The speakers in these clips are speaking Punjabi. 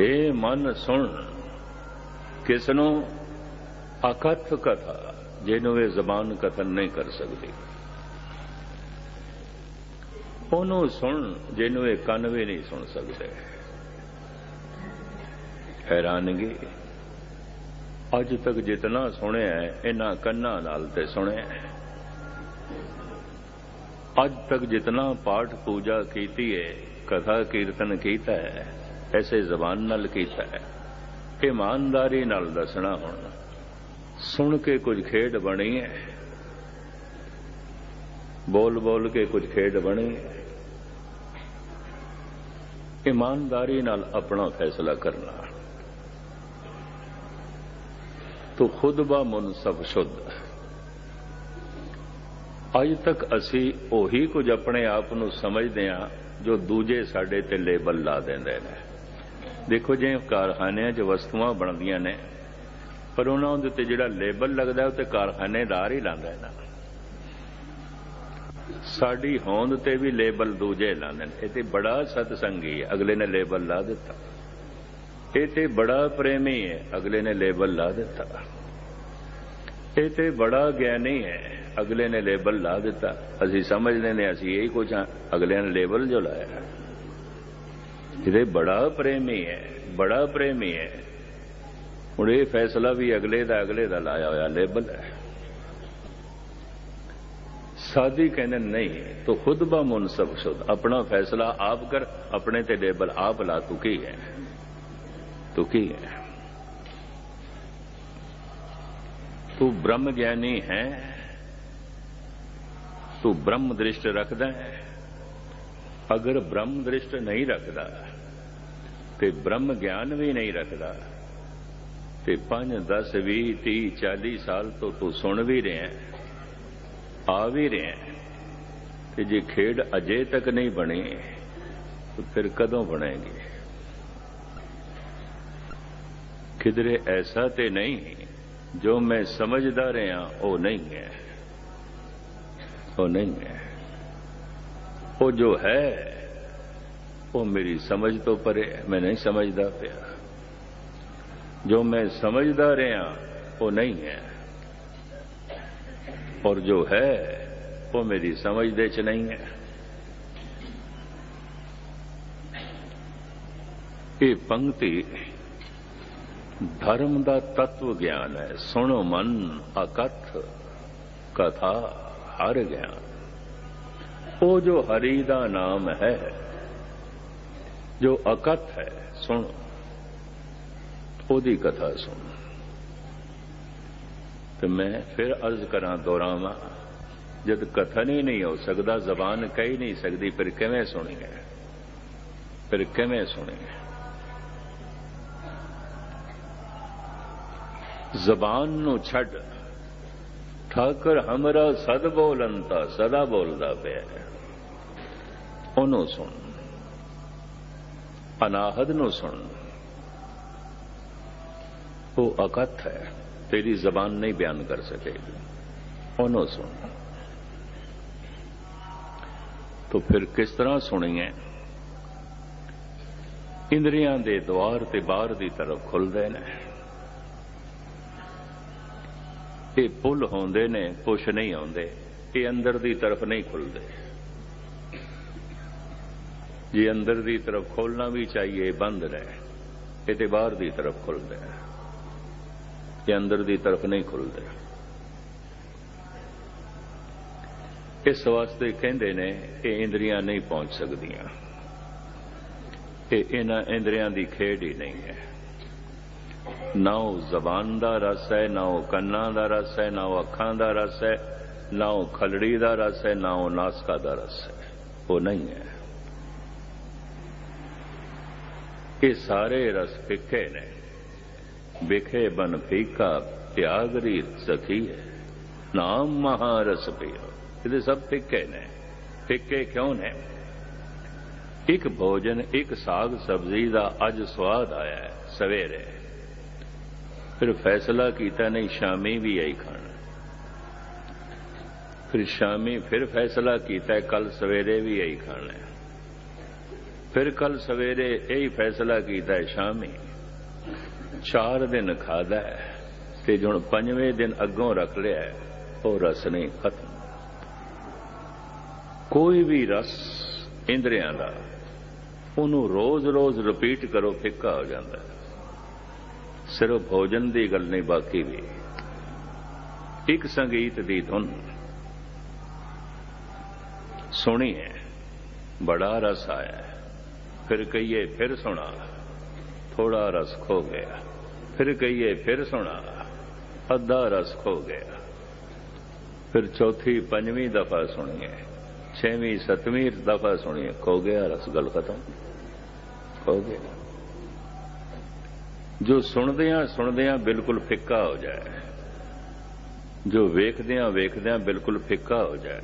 ਏ ਮਨ ਸੁਣ ਕਿਸ ਨੂੰ ਅਕਥ ਕਥਾ, ਜਿਹਨੂੰ ਇਹ ਜ਼ਬਾਨ ਕਥਨ ਨਹੀਂ ਕਰ ਸਕਦੀ। ਉਹਨੂੰ ਸੁਣ, ਜਿਹਨੂੰ ਇਹ ਕੰਨ ਵੀ ਨਹੀਂ ਸੁਣ ਸਕਦੇ। ਹੈਰਾਨਗੀ, ਅੱਜ ਤੱਕ ਜਿਤਨਾ ਸੁਣਿਆ ਹੈ, ਇਹਨਾਂ ਕੰਨਾਂ ਨਾਲ ਤੇ ਸੁਣਿਆ ਅੱਜ ਤੱਕ ਜਿਤਨਾ ਪਾਠ ਪੂਜਾ ਕੀਤੀ ਹੈ, ਕਥਾ ਕੀਰਤਨ ਕੀਤਾ ਹੈ ਐਸੇ ਜ਼ਬਾਨ ਨਾਲ ਕੀਤਾ ਹੈ। ਇਮਾਨਦਾਰੀ ਨਾਲ ਦੱਸਣਾ ਹੁਣ। ਸੁਣ ਕੇ ਕੁਝ ਖੇਡ ਬਣੀ ਹੈ। ਬੋਲ ਬੋਲ ਕੇ ਕੁਝ ਖੇਡ ਬਣੀ ਹੈ। ਇਮਾਨਦਾਰੀ ਨਾਲ ਆਪਣਾ ਫੈਸਲਾ ਕਰਨਾ। ਤੋ ਖੁਦ ਬਾ ਮੁਨਸਬ ਸ਼ੁੱਧ। ਅੱਜ ਤੱਕ ਅਸੀਂ ਉਹੀ ਕੁਝ ਆਪਣੇ ਆਪ ਨੂੰ ਸਮਝਦੇ ਹਾਂ ਜੋ ਦੂਜੇ ਸਾਡੇ ਤੇ ਲੇਬਲ ਲਾ ਦਿੰਦੇ ਨੇ। ਦੇਖੋ ਜੇ ਕਾਰਖਾਨਿਆਂ 'ਚ ਵਸਤੂਆਂ ਬਣਦੀਆਂ ਨੇ, ਪਰ ਉਹਨਾਂ ਦੇ ਉੱਤੇ ਜਿਹੜਾ ਲੇਬਲ ਲੱਗਦਾ, ਉਹ ਤੇ ਕਾਰਖਾਨੇਦਾਰ ਹੀ ਲਾਉਂਦਾ ਹੈ ਸਾਡੀ ਹੋਂਦ ਤੇ ਵੀ ਲੇਬਲ ਦੂਜੇ ਲਾਉਂਦੇ ਨੇ। ਇਹ ਤੇ ਬੜਾ ਸਤਸੰਗੀ ਹੈ, ਅਗਲੇ ਨੇ ਲੇਬਲ ਲਾ ਦਿੱਤਾ। ਇਹ ਤੇ ਬੜਾ ਪ੍ਰੇਮੀ ਹੈ, ਅਗਲੇ ਨੇ ਲੇਬਲ ਲਾ ਦਿੱਤਾ। ਇਹ ਤੇ ਬੜਾ ਗਿਆਨੀ ਹੈ, ਅਗਲੇ ਨੇ ਲੇਬਲ ਲਾ ਦਿੱਤਾ। ਅਸੀਂ ਸਮਝਦੇ ਨੇ, ਅਸੀਂ ਇਹੀ ਕੁਝ ਹਾਂ ਅਗਲੇ ਨੇ ਲੇਬਲ ਜੋ ਲਾਇਆ ਇਹਦੇ ਬੜਾ ਪ੍ਰੇਮੀ ਹੈ, ਬੜਾ ਪ੍ਰੇਮੀ ਹੈ। ਹੁਣ ਇਹ ਫੈਸਲਾ ਵੀ ਅਗਲੇ ਦਾ ਅਗਲੇ ਦਾ ਲਾਇਆ ਹੋਇਆ, ਲੇਬਲ ਹੈ। ਸਾਦੀ ਕਹਿੰਦੇ, ਨਹੀਂ, ਤੋ ਖੁਦ ਬਾ ਮੁਨਸਬ ਸ਼ੁਦ ਆਪਣਾ ਫੈਸਲਾ ਆਪ ਕਰ, ਆਪਣੇ ਤੇ ਲੇਬਲ ਆਪ ਲਾ। ਤੂੰ ਕੀ ਹੈ? ਤੂੰ ਕੀ ਹੈ? ਤੂੰ ਬ੍ਰਹਮ ਗਿਆਨੀ ਹੈ। ਤੂੰ ਬ੍ਰਹਮ ਦ੍ਰਿਸ਼ਟ ਰੱਖਦਾ ਹੈ। ਅਗਰ ਬ੍ਰਹਮ ਦ੍ਰਿਸ਼ਟ ਨਹੀਂ ਰੱਖਦਾ ਤੇ ਬ੍ਰਹਮ ਗਿਆਨ ਵੀ ਨਹੀਂ ਰੱਖਦਾ ਤੇ 5 10 20 30 40 ਸਾਲ ਤੋਂ ਤੂੰ ਸੁਣ ਵੀ ਰਿਹਾ ਆ ਵੀ ਰਿਹਾ ਤੇ ਜੇ ਖੇਡ ਅਜੇ ਤੱਕ ਨਹੀਂ ਬਣੀ, ਤਾਂ ਫਿਰ ਕਦੋਂ ਬਣੇਗੀ? ਕਿਧਰੇ ਐਸਾ ਤੇ ਨਹੀਂ, ਜੋ ਮੈਂ ਸਮਝਦਾ ਰਿਹਾ, ਉਹ ਨਹੀਂ ਹੈ। ਉਹ ਨਹੀਂ ਹੈ। ਉਹ ਜੋ ਹੈ ਉਹ ਮੇਰੀ ਸਮਝ ਤੋਂ ਪਰੇ ਮੈਂ ਨਹੀਂ ਸਮਝਦਾ ਪਿਆ ਜੋ ਮੈਂ ਸਮਝਦਾ ਰਿਹਾ ਉਹ ਨਹੀਂ ਹੈ ਔਰ ਜੋ ਹੈ ਉਹ ਮੇਰੀ ਸਮਝ ਦੇ ਚ ਨਹੀਂ ਹੈ ਇਹ ਪੰਕਤੀ ਧਰਮ ਦਾ ਤत्व ਗਿਆਨ ਹੈ ਸੁਣੋ ਮਨ ਅਕਥ ਕਥਾ ਹਰ ਗਿਆਨ ਉਹ ਜੋ ਹਰੀ ਦਾ ਨਾਮ ਹੈ, ਜੋ ਅਕਥ ਹੈ, ਸੁਣ। ਉਹਦੀ ਕਥਾ ਸੁਣ। ਤੇ ਮੈਂ ਫਿਰ ਅਰਜ਼ ਕਰਾਂ ਦੁਹਰਾਵਾਂ, ਜਦ ਕਥਨ ਹੀ ਨਹੀਂ ਹੋ ਸਕਦਾ, ਜ਼ਬਾਨ ਕਹਿ ਨਹੀਂ ਸਕਦੀ, ਫਿਰ ਕਿਵੇਂ ਸੁਣੀਏ? ਫਿਰ ਕਿਵੇਂ ਸੁਣੀਏ? ਜ਼ਬਾਨ ਨੂੰ ਛੱਡ ਠਾਕਰ ਹਮਰਾ ਸਦ ਬੋਲੰਤਾ, ਸਦਾ ਬੋਲਦਾ ਪਿਆ ਉਹਨੂੰ ਸੁਣ। ਅਨਾਹਦ ਨੂੰ ਸੁਣ। ਉਹ ਅਕਥ ਹੈ। ਤੇਰੀ ਜ਼ਬਾਨ ਨਹੀਂ ਬਿਆਨ ਕਰ ਸਕੇਗੀ। ਉਹਨੂੰ ਸੁਣ। ਤਾਂ ਫਿਰ ਕਿਸ ਤਰ੍ਹਾਂ ਸੁਣੀਏ ਇੰਦਰੀਆਂ ਦੇ ਦਵਾਰ ਤੇ ਬਾਹਰ ਦੀ ਤਰਫ ਖੁੱਲਦੇ ਨੇ। ਇਹ ਪੁੱਲ ਹੁੰਦੇ ਨੇ ਪੁਸ਼ ਨਹੀਂ ਆਉਂਦੇ। ਇਹ ਅੰਦਰ ਦੀ ਤਰਫ ਨਹੀਂ ਖੁੱਲਦੇ। ਜੇ ਅੰਦਰ ਦੀ ਤਰਫ ਖੋਲਣਾ ਵੀ ਚਾਹੀਏ ਬੰਦ ਰਹੇ। ਇਹ ਤੇ ਬਾਹਰ ਦੀ ਤਰਫ ਖੁੱਲਦੇ ਨੇ ਇਹ ਅੰਦਰ ਦੀ ਤਰਫ ਨਹੀਂ ਖੁੱਲਦੇ। ਇਸ ਵਾਸਤੇ ਕਹਿੰਦੇ ਨੇ, ਇਹ ਇੰਦਰੀਆਂ ਨਹੀਂ ਪਹੁੰਚ ਸਕਦੀਆਂ। ਇਹ ਇਹਨਾਂ ਇੰਦਰੀਆਂ ਦੀ ਖੇਡ ਹੀ ਨਹੀਂ ਹੈ। ਨਾ ਉਹ ਜ਼ਬਾਨ ਦਾ ਰਸ ਹੈ ਨਾ ਉਹ ਕੰਨਾਂ ਦਾ ਰਸ ਹੈ ਨਾ ਉਹ ਅੱਖਾਂ ਦਾ ਰਸ ਹੈ ਨਾ ਉਹ ਖਲੜੀ ਦਾ ਰਸ ਹੈ ਨਾ ਉਹ ਨਾਸਕਾ ਦਾ ਰਸ ਹੈ ਉਹ ਨਹੀਂ ਹੈ ਇਹ ਸਾਰੇ ਰਸ ਫਿੱਕੇ ਨੇ ਵਿਖੇ ਬਨ ਫੀਕਾ ਤਿਆਗਰੀ ਸਖੀ ਹੈ ਨਾਮ ਮਹਾਰਸ ਪਿਓ ਇਹਦੇ ਸਭ ਫਿੱਕੇ ਨੇ ਫਿੱਕੇ ਕਿਉਂ ਨੇ ਇੱਕ ਭੋਜਨ ਇੱਕ ਸਾਗ ਸਬਜ਼ੀ ਦਾ ਅੱਜ ਸਵਾਦ ਆਇਆ ਹੈ ਸਵੇਰੇ ਫਿਰ ਫੈਸਲਾ ਕੀਤਾ ਨਹੀਂ, ਸ਼ਾਮੀ ਵੀ ਆਈ ਖਾਣਾ। ਫਿਰ ਸ਼ਾਮੀ ਫਿਰ ਫੈਸਲਾ ਕੀਤਾ ਕੱਲ ਸਵੇਰੇ ਵੀ ਆਈ ਖਾਣਾ। ਫਿਰ ਕੱਲ ਸਵੇਰੇ ਇਹੀ ਫੈਸਲਾ ਕੀਤਾ, ਸ਼ਾਮੀ। ਚਾਰ ਦਿਨ ਖਾਦਾ ਤੇ ਹੁਣ ਪੰਜਵੇਂ ਦਿਨ ਅੱਗੋਂ ਰੱਖ ਲਿਆ, ਉਹ ਰਸ ਨਹੀਂ ਖਤਮ। ਕੋਈ ਵੀ ਰਸ ਇੰਦਰੀਆਂ ਦਾ, ਉਹਨੂੰ ਰੋਜ਼-ਰੋਜ਼ ਰਿਪੀਟ ਕਰੋ, ਫਿੱਕਾ ਹੋ ਜਾਂਦਾ। ਸਿਰਫ ਭੋਜਨ ਦੀ ਗੱਲ ਨਹੀਂ, ਬਾਕੀ ਵੀ ਇੱਕ ਸੰਗੀਤ ਦੀ ਧੁਨ। ਸੁਣੀ ਹੈ ਬੜਾ ਰਸ ਆਇਆ ਫਿਰ ਕਹੀਏ, ਫਿਰ ਸੁਣਾ। ਥੋੜਾ ਰਸ ਖੋ ਗਿਆ। ਫਿਰ ਕਹੀਏ, ਫਿਰ ਸੁਣਾ। ਅੱਧਾ ਰਸ ਖੋ ਗਿਆ। ਫਿਰ ਚੌਥੀ, ਪੰਜਵੀਂ ਦਫਾ ਸੁਣੀਏ। ਛੇਵੀਂ, ਸਤਵੀਂ ਦਫਾ ਸੁਣੀਏ। ਖੋ ਗਿਆ, ਰਸ ਗੱਲ ਖਤਮ। ਖੋ ਗਿਆ। ਜੋ ਸੁਣਦਿਆਂ ਸੁਣਦਿਆਂ ਬਿਲਕੁਲ ਫਿੱਕਾ ਹੋ ਜਾਏ, ਜੋ ਵੇਖਦਿਆਂ ਵੇਖਦਿਆਂ ਬਿਲਕੁਲ ਫਿੱਕਾ ਹੋ ਜਾਏ,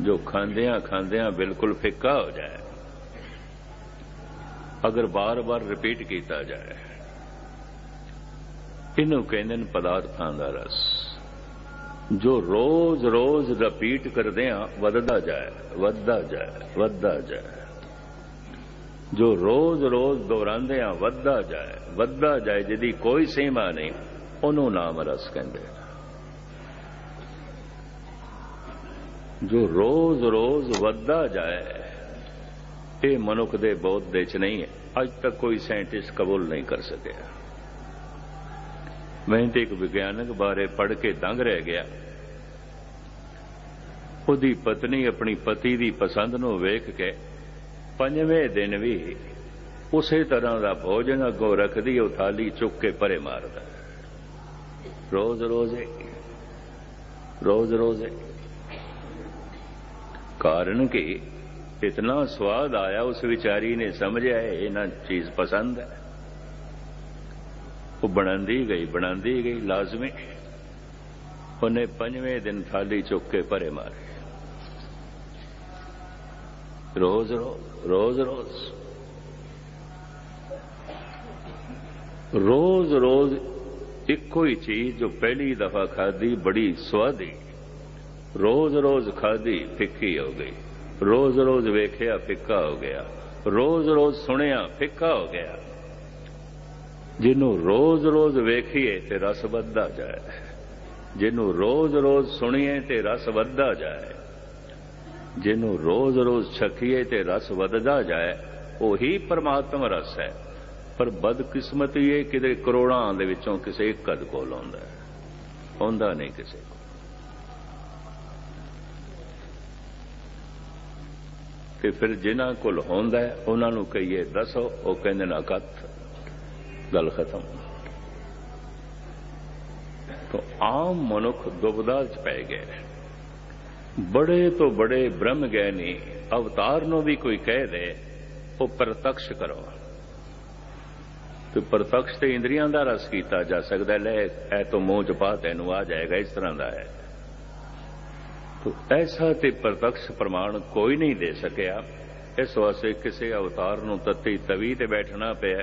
ਜੋ ਖਾਂਦਿਆਂ ਖਾਂਦਿਆਂ ਬਿਲਕੁਲ ਫਿੱਕਾ ਹੋ ਜਾਏ, ਅਗਰ ਬਾਰ-ਬਾਰ ਰਿਪੀਟ ਕੀਤਾ ਜਾਏ, ਇਹਨੂੰ ਕਹਿੰਦੇ ਨੇ ਪਦਾਰਥਾਂ ਦਾ ਰਸ। ਜੋ ਰੋਜ਼-ਰੋਜ਼ ਰਿਪੀਟ ਕਰਦੇ ਆ, ਵੱਧਦਾ ਜਾਏ, ਵਧਦਾ ਜਾਏ ਵਧਦਾ ਜਾਏ। ਜੋ ਰੋਜ਼-ਰੋਜ਼ ਦੁਹਰਾਉਂਦੇ ਆ ਵੱਧਦਾ ਜਾਏ ਵੱਧਦਾ ਜਾਏ, ਜਿਹਦੀ ਕੋਈ ਸੀਮਾ ਨਹੀਂ, ਉਹਨੂੰ ਨਾਮ ਰਸ ਕਹਿੰਦੇ ਜੋ ਰੋਜ਼-ਰੋਜ਼ ਵੱਧਦਾ ਜਾਏ, ਇਹ ਮਨੁੱਖ ਦੇ ਬਹੁਤ ਦੇ ਚ ਨਹੀਂ ਹੈ। ਅੱਜ ਤੱਕ ਕੋਈ ਸਾਇੰਟਿਸਟ ਕਬੂਲ ਨਹੀਂ ਕਰ ਸਕਿਆ। ਮੈਂ ਤੇ ਇੱਕ ਵਿਗਿਆਨਕ ਬਾਰੇ ਪੜ੍ਹ ਕੇ ਦੰਗ ਰਹਿ ਗਿਆ। ਉਹਦੀ ਪਤਨੀ ਆਪਣੀ ਪਤੀ ਦੀ ਪਸੰਦ ਨੂੰ ਵੇਖ ਕੇ ਪੰਜਵੇਂ ਦਿਨ ਵੀ ਉਸੇ ਤਰ੍ਹਾਂ ਦਾ ਭੋਜਨ ਅੱਗੋਂ ਰੱਖਦੀ ਉਹ ਥਾਲੀ ਚੁੱਕ ਕੇ ਪਰੇ ਮਾਰਦਾ। ਰੋਜ਼ ਰੋਜ਼ ਰੋਜ਼ ਰੋਜ਼ ਕਾਰਨ ਕਿ ਇਤਨਾ ਸਵਾਦ ਆਇਆ ਉਸ ਵਿਚਾਰੀ ਨੇ ਸਮਝਿਆ ਇਹ ਨਾ ਚੀਜ਼ ਪਸੰਦ ਹੈ। ਉਹ ਬਣਾਉਂਦੀ ਗਈ ਬਣਾਉਂਦੀ ਗਈ ਲਾਜ਼ਮੀ। ਉਹਨੇ ਪੰਜਵੇਂ ਦਿਨ ਥਾਲੀ ਚੁੱਕ ਕੇ ਪਰੇ ਮਾਰੇ। ਰੋਜ਼ ਰੋਜ਼ ਰੋਜ਼। ਰੋਜ਼ ਰੋਜ਼ ਇੱਕੋ ਹੀ ਚੀਜ਼ ਜੋ ਪਹਿਲੀ ਦਫਾ ਖਾਦੀ ਬੜੀ ਸਵਾਦੀ ਰੋਜ਼ ਰੋਜ਼ ਖਾਦੀ ਫਿੱਕੀ ਹੋ ਗਈ। ਰੋਜ਼ ਰੋਜ਼ ਵੇਖਿਆ, ਫਿੱਕਾ ਹੋ ਗਿਆ। ਰੋਜ਼ ਰੋਜ਼ ਸੁਣਿਆ, ਫਿੱਕਾ ਹੋ ਗਿਆ। ਜਿਹਨੂੰ ਰੋਜ਼ ਰੋਜ਼ ਵੇਖੀਏ ਤੇ ਰਸ ਵੱਧਦਾ ਜਾਏ। ਜਿਹਨੂੰ ਰੋਜ਼ ਰੋਜ਼ ਸੁਣੀਏ ਤੇ ਰਸ ਵੱਧਦਾ ਜਾਏ। ਜਿਹਨੂੰ ਰੋਜ਼ ਰੋਜ਼ ਛਕੀਏ ਤੇ ਰਸ ਵਧਦਾ ਜਾਏ, ਉਹੀ ਪਰਮਾਤਮ ਰਸ ਹੈ। ਪਰ ਬਦਕਿਸਮਤੀ ਇਹ ਕਿਤੇ ਕਰੋੜਾਂ ਦੇ ਵਿੱਚੋਂ ਕਿਸੇ ਇੱਕ ਅਦ ਕੋਲ ਆਉਂਦਾ ਹੈ। ਆਉਂਦਾ ਨਹੀਂ ਕਿਸੇ ਕੋਲ। ਤੇ ਫਿਰ ਜਿਨ੍ਹਾਂ ਕੋਲ ਹੁੰਦਾ ਉਹਨਾਂ ਨੂੰ ਕਹੀਏ, ਦੱਸੋ, ਉਹ ਕਹਿੰਦੇ ਨਾ ਕੱਥ ਗੱਲ ਖਤਮ। ਤਾਂ ਆਮ ਮਨੁੱਖ ਦੁਬਦਾ ਚ ਪੈ ਗਏ ਬੜੇ ਤੋਂ ਬੜੇ ਬ੍ਰਹਮ ਗਿਆਨੀ ਅਵਤਾਰ ਨੂੰ ਵੀ ਕੋਈ ਕਹਿ ਦੇ, ਉਹ ਪ੍ਰਤੱਖ ਕਰੋ। ਤੇ ਪ੍ਰਤੱਖ ਤੇ ਇੰਦਰੀਆਂ ਦਾ ਰਸ ਕੀਤਾ ਜਾ ਸਕਦਾ ਲੈ ਐ ਤੋਂ ਮੋਹ ਚ ਪਾ ਤੈਨੂੰ ਆ ਜਾਏਗਾ, ਇਸ ਤਰ੍ਹਾਂ ਦਾ ਹੈ। ਤੋ ਐਸਾ ਤੇ ਪ੍ਰਤੱਖ ਪ੍ਰਮਾਣ ਕੋਈ ਨਹੀਂ ਦੇ ਸਕਿਆ। ਇਸ ਵਾਸਤੇ ਕਿਸੇ ਅਵਤਾਰ ਨੂੰ ਤੱਤੀ ਤਵੀ ਤੇ ਬੈਠਣਾ ਪਿਆ,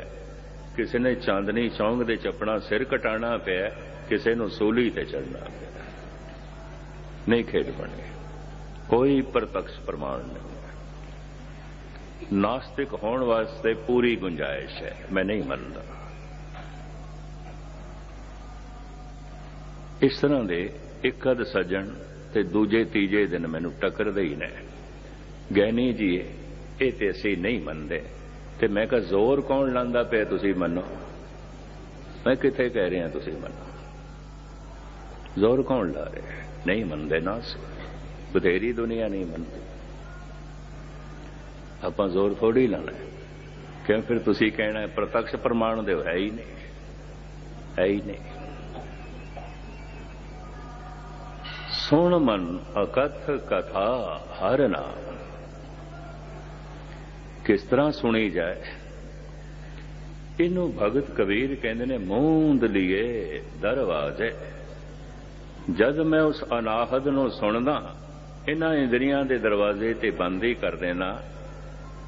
ਕਿਸੇ ਨੇ ਚਾਂਦਨੀ ਚੌਂਗ ਦੇ ਚੱਪਣਾ ਸਿਰ ਕਟਾਣਾ ਪਿਆ, ਕਿਸੇ ਨੂੰ ਸੂਲੀ ਤੇ ਚੜਨਾ ਪਿਆ। ਨਹੀਂ ਖੇਡ ਬਣੇ। ਕੋਈ ਪ੍ਰਤੱਖ ਪ੍ਰਮਾਣ ਨਹੀਂ ਨਾਸਤਿਕ ਹੋਣ ਵਾਸਤੇ ਪੂਰੀ ਗੁੰਜਾਇਸ਼ ਹੈ। ਮੈਂ ਨਹੀਂ ਮੰਨਦਾ। ਇਸ ਤਰ੍ਹਾਂ ਦੇ ਇੱਕ ਅਦ ਸੱਜਣ ਤੇ ਦੂਜੇ ਤੀਜੇ ਦਿਨ ਮੈਨੂੰ ਟੱਕਰਦੇ ਹੀ ਨੇ। ਗੈਨੀ ਜੀ, ਇਹ ਤੇ ਅਸੀਂ ਨਹੀਂ ਮੰਨਦੇ। ਤੇ ਮੈਂ ਕਿਹਾ, ਜ਼ੋਰ ਕੌਣ ਲਾਂਦਾ ਪਿਆ ਤੁਸੀਂ ਮੰਨੋ? ਮੈਂ ਕਿੱਥੇ ਕਹਿ ਰਿਹਾ ਤੁਸੀਂ ਮੰਨੋ? ਜ਼ੋਰ ਕੌਣ ਲਾ ਰਿਹਾ? ਨਹੀਂ ਮੰਨਦੇ ਨਾ ਬਥੇਰੀ ਦੁਨੀਆ ਨਹੀਂ ਮੰਨਦੀ। ਆਪਾਂ ਜ਼ੋਰ ਥੋੜੀ ਲਾਣਾ ਕਿਉਂ? ਫਿਰ ਤੁਸੀਂ ਕਹਿਣਾ ਪ੍ਰਤੱਖ ਪ੍ਰਮਾਣ ਦੇ ਹੈ ਹੀ ਨਹੀਂ। ਹੈ ਹੀ ਨਹੀਂ। ਸੁਣ ਮਨ, ਅਕਥ ਕਥਾ, ਹਰ ਨਾਮ। ਕਿਸ ਤਰ੍ਹਾਂ ਸੁਣੀ ਜਾਏ? ਇਹਨੂੰ ਭਗਤ ਕਬੀਰ ਕਹਿੰਦੇ ਨੇ, ਮੂੰਦ ਲਿਏ, ਦਰਵਾਜ਼ੇ। ਜਦ ਮੈਂ ਉਸ ਅਨਾਹਦ ਨੂੰ ਸੁਣਦਾ ਇਹਨਾਂ ਇੰਦਰੀਆਂ ਦੇ ਦਰਵਾਜ਼ੇ ਤੇ ਬੰਦ ਹੀ ਕਰ ਦੇਣਾ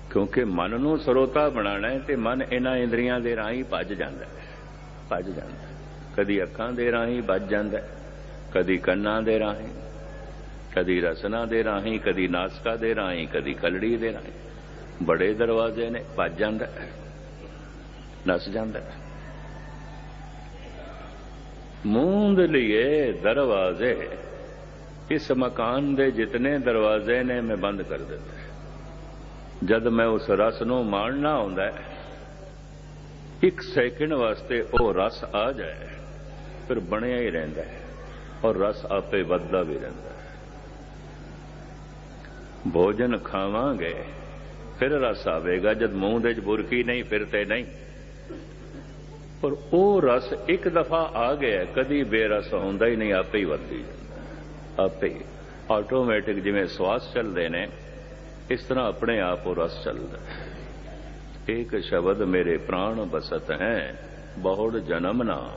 ਕਿਉਂਕਿ ਮਨ ਨੂੰ ਸਰੋਤਾ ਬਣਾਣਾ ਹੈ ਤੇ ਮਨ ਇਹਨਾਂ ਇੰਦਰੀਆਂ ਦੇ ਰਾਹੀਂ ਭੱਜ ਜਾਂਦਾ ਹੈ। ਭੱਜ ਜਾਂਦਾ ਕਦੀ ਅੱਖਾਂ ਦੇ ਰਾਹੀਂ ਭੱਜ ਜਾਂਦਾ ਕਦੀ ਕੰਨਾਂ ਦੇ ਰਾਹੀਂ ਕਦੀ ਰਸਨਾ ਦੇ ਰਾਹੀਂ ਕਦੀ ਨਾਸਕਾ ਦੇ ਰਾਹੀਂ ਕਦੀ ਕਲੜੀ ਦੇ ਰਾਹੀਂ। ਬੜੇ ਦਰਵਾਜ਼ੇ ਨੇ ਭੱਜ ਜਾਂਦਾ ਹੈ, ਨਸ ਜਾਂਦਾ ਹੈ। ਮੂੰਦ ਲਈਏ ਦਰਵਾਜ਼ੇ ਇਸ ਮਕਾਨ ਦੇ ਜਿਤਨੇ ਦਰਵਾਜ਼ੇ ਨੇ, ਮੈਂ ਬੰਦ ਕਰ ਦਿੱਤੇ। ਜਦ ਮੈਂ ਉਸ ਰਸ ਨੂੰ ਮਾਣਨਾ ਹੁੰਦਾ ਹੈ, ਇੱਕ ਸੈਕਿੰਡ ਵਾਸਤੇ ਉਹ ਰਸ ਆ ਜਾਏ, ਫਿਰ ਬਣਿਆ ਹੀ ਰਹਿੰਦਾ ਹੈ ਔਰ ਰਸ ਆਪੇ ਵੱਧਦਾ ਵੀ ਰਹਿੰਦਾ ਹੈ। ਭੋਜਨ ਖਾਵਾਂਗੇ, ਫਿਰ ਰਸ ਆਵੇਗਾ, ਜਦ ਮੂੰਹ ਦੇ ਚ ਬੁਰਕੀ ਨਹੀਂ, ਫਿਰ ਤੇ ਨਹੀਂ। ਪਰ ਉਹ ਰਸ ਇੱਕ ਦਫਾ ਆ ਗਿਆ, ਕਦੀ ਬੇਰਸ ਹੁੰਦਾ ਹੀ ਨਹੀਂ, ਆਪੇ ਹੀ ਵੱਧਦੀ ਜਾਂਦਾ। ਆਪੇ ਆਟੋਮੈਟਿਕ ਜਿਵੇਂ ਸਵਾਸ ਚੱਲਦੇ ਨੇ, ਇਸ ਤਰ੍ਹਾਂ ਆਪਣੇ ਆਪ ਉਹ ਰਸ ਚੱਲਦਾ ਹੈ। ਇੱਕ ਸ਼ਬਦ ਮੇਰੇ ਪ੍ਰਾਣ ਬਸਤ ਹੈ, ਬਹੁੜ ਜਨਮ ਨਾ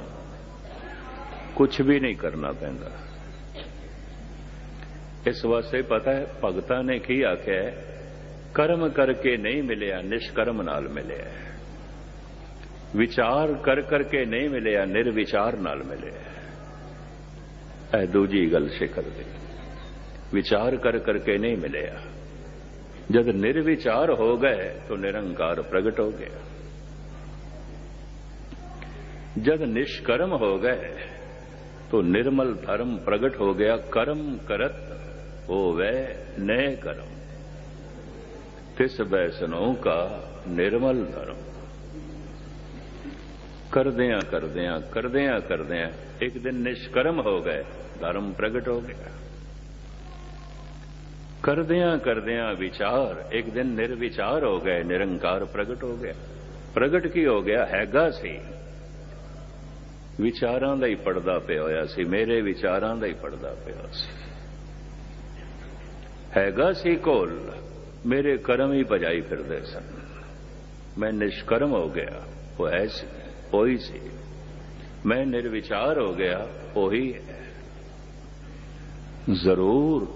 ਕੁਝ ਵੀ ਨਹੀਂ ਕਰਨਾ ਪੈਂਦਾ। ਇਸ ਵਾਸਤੇ ਪਤਾ ਹੈ, ਭਗਤਾਂ ਨੇ ਕੀ ਆਖਿਆ ਕਰਮ ਕਰਕੇ ਨਹੀਂ ਮਿਲਿਆ, ਨਿਸ਼ਕਰਮ ਨਾਲ ਮਿਲਿਆ ਵਿਚਾਰ ਕਰ ਕਰਕੇ ਨਹੀਂ ਮਿਲਿਆ, ਨਿਰਵਿਚਾਰ ਨਾਲ ਮਿਲਿਆ ਇਹ ਦੂਜੀ ਗੱਲ ਸਿਖਰ ਦੀ ਵਿਚਾਰ ਕਰ ਕਰਕੇ ਨਹੀਂ ਮਿਲਿਆ जब निर्विचार हो गए तो निरंकार प्रकट हो गया जब निष्कर्म हो गए तो निर्मल धर्म प्रकट हो गया कर्म करत हो वह नए कर्म तिस बैसनों का निर्मल धर्म ਕਰਦਿਆਂ ਕਰਦਿਆਂ ਕਰਦਿਆਂ ਕਰਦਿਆਂ ਇੱਕ ਦਿਨ ਨਿਸ਼ਕਰਮ ਹੋ ਗਏ, ਧਰਮ ਪ੍ਰਗਟ ਹੋ ਗਿਆ। ਕਰਦਿਆਂ ਕਰਦਿਆਂ ਵਿਚਾਰ ਇੱਕ ਦਿਨ ਨਿਰਵਿਚਾਰ ਹੋ ਗਏ, ਨਿਰੰਕਾਰ ਪ੍ਰਗਟ ਹੋ ਗਿਆ। ਪ੍ਰਗਟ ਕੀ ਹੋ ਗਿਆ? ਹੈਗਾ ਸੀ। ਵਿਚਾਰਾਂ ਦਾ ਹੀ ਪਰਦਾ ਪਿਆ ਹੋਇਆ ਸੀ, ਮੇਰੇ ਵਿਚਾਰਾਂ ਦਾ ਹੀ ਪਰਦਾ ਪਿਆ ਸੀ। ਹੈਗਾ ਸੀ ਕੋਲ, ਮੇਰੇ ਕਰਮ ਹੀ ਭਜਾਈ ਫਿਰਦੇ ਸਨ। ਮੈਂ ਨਿਸ਼ਕਰਮ ਹੋ ਗਿਆ, ਉਹ ਐਸੀ ਉਹੀ ਸੀ। ਮੈਂ ਨਿਰਵਿਚਾਰ ਹੋ ਗਿਆ, ਉਹੀ ਹੈ। ਜ਼ਰੂਰ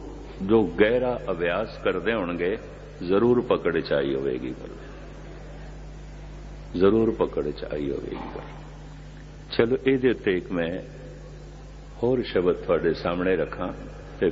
ਜੋ ਗਹਿਰਾ ਅਭਿਆਸ ਕਰਦੇ ਹੋਣਗੇ, ਜ਼ਰੂਰ ਪਕੜ ਚ ਆਈ ਹੋਵੇਗੀ ਗੱਲ ਜ਼ਰੂਰ ਪਕੜ ਚ ਆਈ ਹੋਵੇਗੀ ਗੱਲ ਚਲੋ, ਇਹਦੇ ਉੱਤੇ ਇੱਕ ਮੈਂ ਹੋਰ ਸ਼ਬਦ ਤੁਹਾਡੇ ਸਾਹਮਣੇ ਰੱਖਾਂ ਤੇ